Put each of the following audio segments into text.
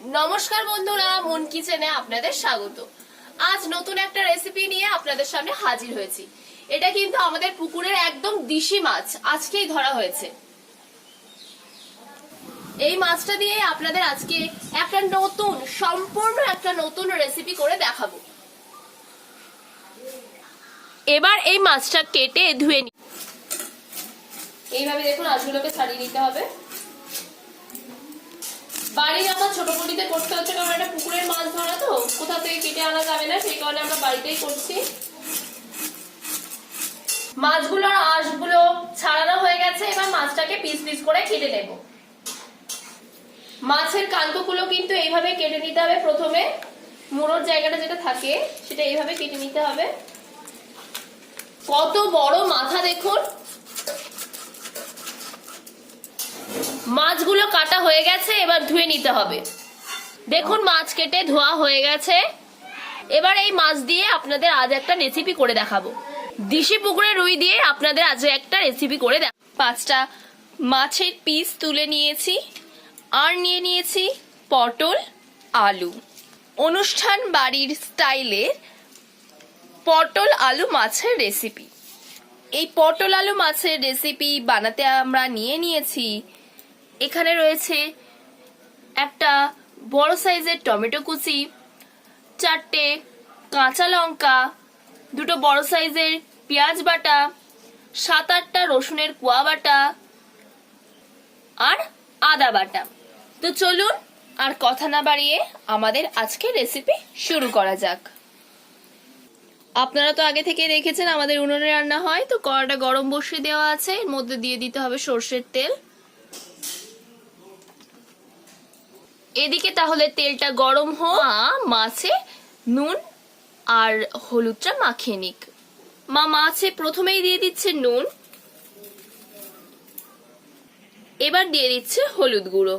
নমস্কার বন্ধুরা, মন কিচেনে আপনাদের স্বাগত। আজ নতুন একটা রেসিপি নিয়ে আপনাদের সামনে হাজির হয়েছি। এটা কিন্তু আমাদের পুকুরের একদম দিশি মাছ, আজকেই ধরা হয়েছে। এই মাছটা দিয়ে আপনাদের আজকে একটা নতুন, সম্পূর্ণ একটা নতুন রেসিপি করে দেখাবো। এবার এই মাছটা কেটে ধুয়ে নি এইভাবে দেখুন আঁশগুলোকে ছাড়িয়ে নিতে হবে। বাড়ির আমার ছোট পটিতে করতে হচ্ছে, কারণ এটা পুকুরের মাছ ধরা তো, কোথা থেকে কেটে আনা যাবে না, সেই কারণে আমরা বাড়িতেই করছি। মাছগুলোর আঁশগুলো ছাড়ানো হয়ে গেছে, এবার মাছটাকে পিস পিস করে কেটে নেব। মাছের কানকোগুলো কিন্তু এইভাবে কেটে নিতে হবে, প্রথমে মুড়োর জায়গাটা যেটা থাকে, সেটা এইভাবে কেটে নিতে হবে। কত বড় মাথা দেখুন মাছগুলো কাটা হয়ে গেছে, এবার ধুয়ে নিতে হবে। দেখুন, মাছ কেটে ধোয়া হয়ে গেছে। এবার এই মাছ দিয়ে আপনাদের আজ একটা রেসিপি করে দেখাবো। দিশি পুকুরে রুই দিয়ে আপনাদের আজ একটা রেসিপি করে দেখ পাঁচটা মাছের পিস তুলে নিয়েছি। আর নিয়ে নিয়েছি পটল, আলু। অনুষ্ঠান বাড়ির স্টাইলের পটল আলু মাছের রেসিপি এই পটল আলু মাছের রেসিপি বানাতে আমরা নিয়ে নিয়েছি এখানে রয়েছে একটা বড় সাইজের টমেটো কুচি, চারটে কাঁচা লঙ্কা, দুটো বড় সাইজের পেঁয়াজ বাটা, সাত আটটা রসুনের কোয়া বাটা আর আদা বাটা। তো চলুন আর কথা না বাড়িয়ে আমাদের আজকের রেসিপি শুরু করা যাক। আপনারা তো আগে থেকে দেখেছেন আমাদের উনুনে রান্না হয়, তো কড়াটা গরম বসিয়ে দেওয়া আছে, এর মধ্যে দিয়ে দিতে হবে সর্ষের তেল। এদিকে তাহলে তেলটা গরম হওয়া মাছে নুন আর হলুদটা মাখিয়ে নিক। মা, মাছে প্রথমেই দিয়ে দিচ্ছে নুন। এবার দিয়ে দিচ্ছে হলুদ গুঁড়ো।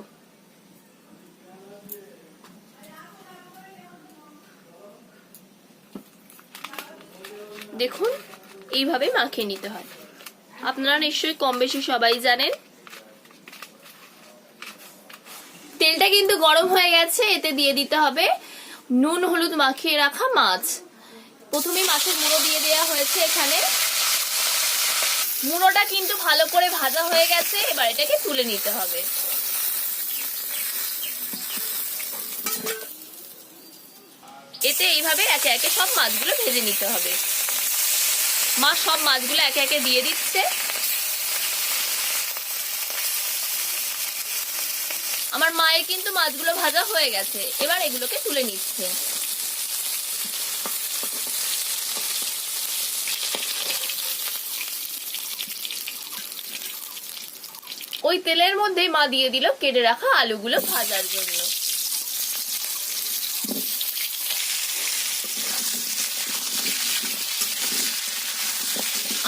দেখুন এইভাবে মাখিয়ে নিতে হয়। আপনারা নিশ্চয়ই কম বেশি সবাই জানেন তেলটা কিন্তু গরম হয়ে গেছে, এতে দিয়ে দিতে হবে নুন, হলুদ মাখিয়ে রাখা মাছ। প্রথমে মাছের মুড়ো দিয়ে দেওয়া হয়েছে এখানে। মুড়োটা কিন্তু ভালো করে ভাজা হয়ে গেছে, এবার এটাকে তুলে নিতে হবে। এতে এইভাবে একে একে সব মাছগুলো ভেজে নিতে হবে। মা সব মাছগুলো একে একে দিয়ে দিচ্ছে। আমার মায়ের কিন্তু মাছগুলো ভাজা হয়ে গেছে। এবার এগুলোকে তুলে নিচ্ছে। ওই তেলের মধ্যেই মা দিয়ে দিল কেটে রাখা আলুগুলো ভাজার জন্য।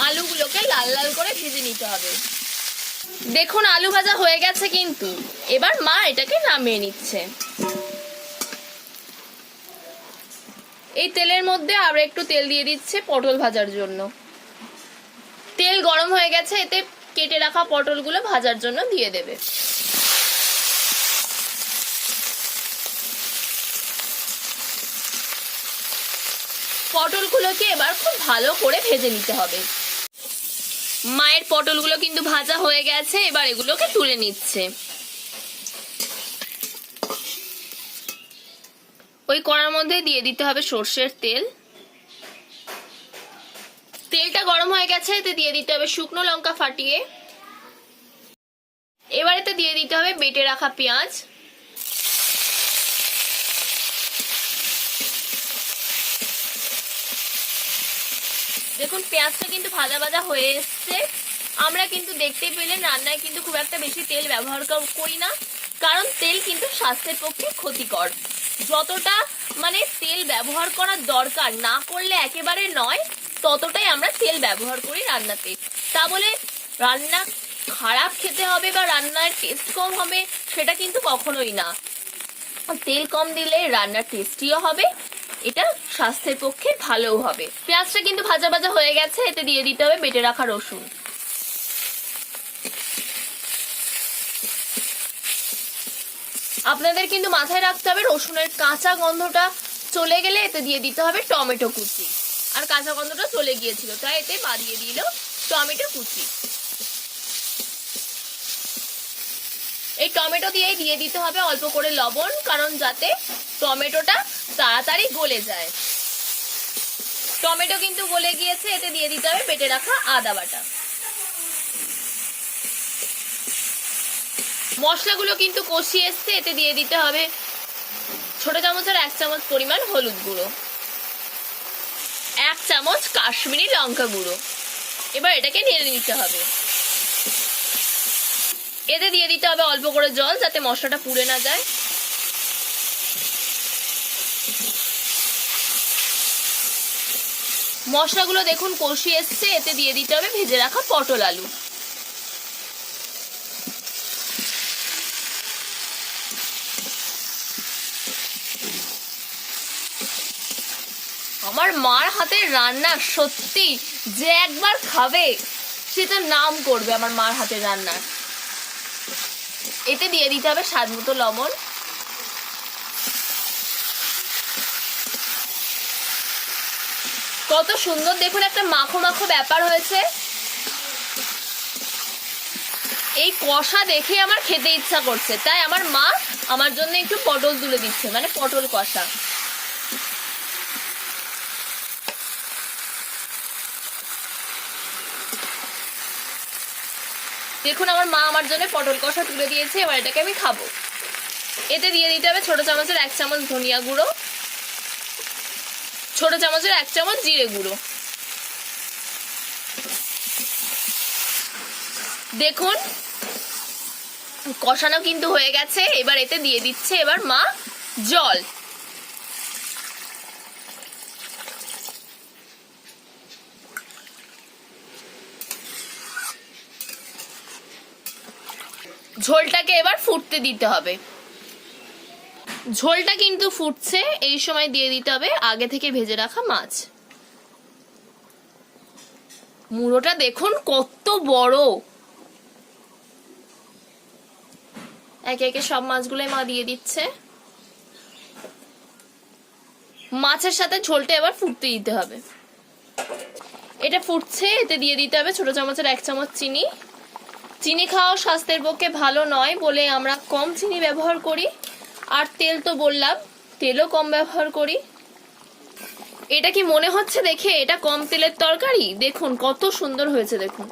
আলুগুলোকে লাল লাল করে ভেজে নিতে হবে। দেখুন, আলু ভাজা হয়ে গেছে কিন্তু। এবার মা এটাকে নামিয়ে নিচ্ছে। এই তেলের মধ্যে আবার একটু তেল দিয়ে দিচ্ছে পটল ভাজার জন্য। তেল গরম হয়ে গেছে, এতে কেটে রাখা পটলগুলো ভাজার জন্য দিয়ে দেবে। পটলগুলোকে এবার খুব ভালো করে ভেজে নিতে হবে। মায়ের পটলগুলো কিন্তু ভাজা হয়ে গেছে, এবার এগুলোকে তুলে নিচ্ছে। ওই কড়ার মধ্যে দিয়ে দিতে হবে সর্ষের তেল। তেলটা গরম হয়ে গেছে, এতে দিয়ে দিতে হবে শুকনো লঙ্কা ফাটিয়ে। এবার এতে দিয়ে দিতে হবে বেটে রাখা পেঁয়াজ। দেখুন, পেঁয়াজটা কিন্তু ভাজা ভাজা হয়ে এসছে। আমরা কিন্তু দেখতে পেলেন রান্নায় কিন্তু খুব একটা বেশি তেল ব্যবহার করি না, কারণ তেল কিন্তু স্বাস্থ্যের পক্ষে ক্ষতিকর। যতটা মানে তেল ব্যবহার করার দরকার না করলে একেবারে নয়, ততটাই আমরা তেল ব্যবহার করি রান্নাতে। তা বলে রান্না খারাপ খেতে হবে বা রান্নার টেস্ট কম হবে, সেটা কিন্তু কখনোই না। তেল কম দিলে রান্নার টেস্টিও হবে এটা স্বাস্থ্যের পক্ষে ভালোও হবে। পেঁয়াজটা কিন্তু ভাজা ভাজা হয়ে গেছে, এতে দিয়ে দিতে হবে বেটে রাখা রসুন। আপনাদের কিন্তু মাথায় রাখতে হবে, রসুনের কাঁচা গন্ধটা চলে গেলে এতে দিয়ে দিতে হবে টমেটো কুচি। আর কাঁচা গন্ধটা চলে গিয়েছিল, তাই এতে বাড়িয়ে দিল টমেটো কুচি। এই টমেটো দিয়েই দিয়ে দিতে হবে অল্প করে লবণ, কারণ যাতে টমেটোটা তাড়াতাড়ি গলে যায়। টমেটো কিন্তু গলে গিয়েছে, এতে দিয়ে দিতে হবে পেটে রাখা আদা বাটা। মশলাগুলো কিন্তু কষিয়ে এসছে, এতে দিয়ে দিতে হবে ছোট চামচের এক চামচ পরিমাণ হলুদ গুঁড়ো, এক চামচ কাশ্মীরি লঙ্কা গুঁড়ো। এবার এটাকে নেড়ে নিতে হবে। এতে দিয়ে দিতে হবে অল্প করে জল যাতে মশলাটা পুড়ে না যায়। মশলাগুলো দেখুন কষিয়ে এসছে, এতে দিয়ে দিতে হবে ভেজে রাখা পটল আলু। আমার মার হাতের রান্না সত্যি যে একবার খাবে, সে তার নাম করবে আমার মার হাতের রান্নার। এতে দিয়ে দিতে হবে স্বাদ মতো লবণ। কত সুন্দর দেখুন একটা মাখো মাখো ব্যাপার হয়েছে। এই কষা দেখে আমার খেতে ইচ্ছা করছে, তাই আমার মা আমার জন্য একটু পটল তুলে দিচ্ছে মানে পটল কষা। দেখুন আমার মা আমার জন্য পটল কষা তুলে দিয়েছে, এবার এটাকে আমি খাব। এতে দিয়ে দিতে হবে ছোট চামচের এক চামচ ধনিয়া গুঁড়ো, ছোট চামচের এক চামচ জিরে গুঁড়ো। দেখুন, কষানো কিন্তু হয়ে গেছে, এবার এতে দিয়ে দিচ্ছে এবার মা জল। ঝোলটাকে এবার ফুটতে দিতে হবে। ঝোলটা কিন্তু ফুটছে, এই সময় দিয়ে দিতে হবে আগে থেকে ভেজে রাখা মাছ। মুড়োটা দেখুন কত বড়। একে একে সব মাছগুলোই মা দিয়ে দিচ্ছে। মাছের সাথে ঝোলটা এবার ফুটতে দিতে হবে। এটা ফুটছে, এতে দিয়ে দিতে হবে ছোট চামচের এক চামচ চিনি। চিনি খাওয়া স্বাস্থ্যের পক্ষে ভালো নয় বলে আমরা কম চিনি ব্যবহার করি। আর তেল তো বললাম, তেলও কম ব্যবহার করি। এটা কি মনে হচ্ছে দেখে? এটা কম তেলের তরকারি? দেখুন, কত সুন্দর হয়েছে, দেখুন।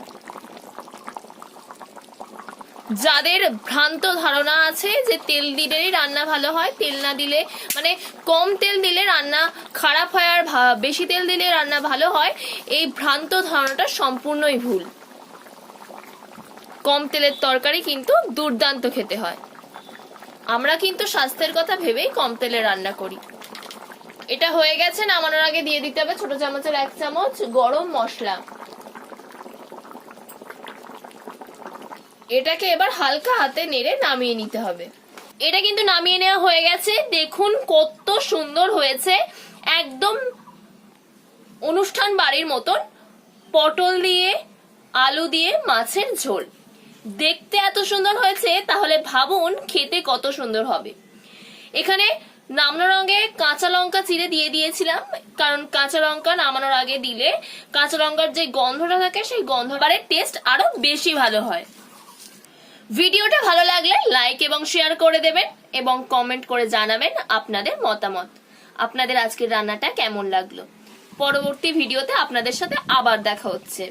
যাদের ভ্রান্ত ধারণা আছে যে তেল দিলেই রান্না ভালো হয়, তেল না দিলে মানে কম তেল দিলে রান্না খারাপ হয় আর বেশি তেল দিলে রান্না ভালো হয়, এই ভ্রান্ত ধারণাটা সম্পূর্ণই ভুল। কম তেলের তরকারি কিন্তু দুর্দান্ত খেতে হয়। আমরা কিন্তু স্বাস্থ্যের কথা ভেবেই কম তেলে রান্না করি। এটা হয়ে গেছে, নামানোর আগে দিয়ে দিতে হবে ছোট চামচের এক চামচ গরম মশলা। এটাকে এবার হালকা হাতে নেড়ে নামিয়ে নিতে হবে। এটা কিন্তু নামিয়ে নেওয়া হয়ে গেছে। দেখুন কত সুন্দর হয়েছে। একদম অনুষ্ঠান বাড়ির মতন। পটল দিয়ে, আলু দিয়ে, মাছের ঝোল। দেখতে এত সুন্দর হয়েছে, তাহলে ভাবুন খেতে কত সুন্দর হবে। এখানে নামানোর রঙে কাঁচা লঙ্কা চিড়ে দিয়ে দিয়েছিলাম, কারণ কাঁচা লঙ্কা নামানোর আগে দিলে কাঁচা লঙ্কার যে গন্ধটা থাকে, সেই গন্ধবারের টেস্ট আরও বেশি ভালো হয়। ভিডিওটা ভালো লাগলে লাইক এবং শেয়ার করে দেবেন এবং কমেন্ট করে জানাবেন আপনাদের মতামত। আপনাদের আজকের রান্নাটা কেমন লাগল? পরবর্তী ভিডিওতে আপনাদের সাথে আবার দেখা হচ্ছে।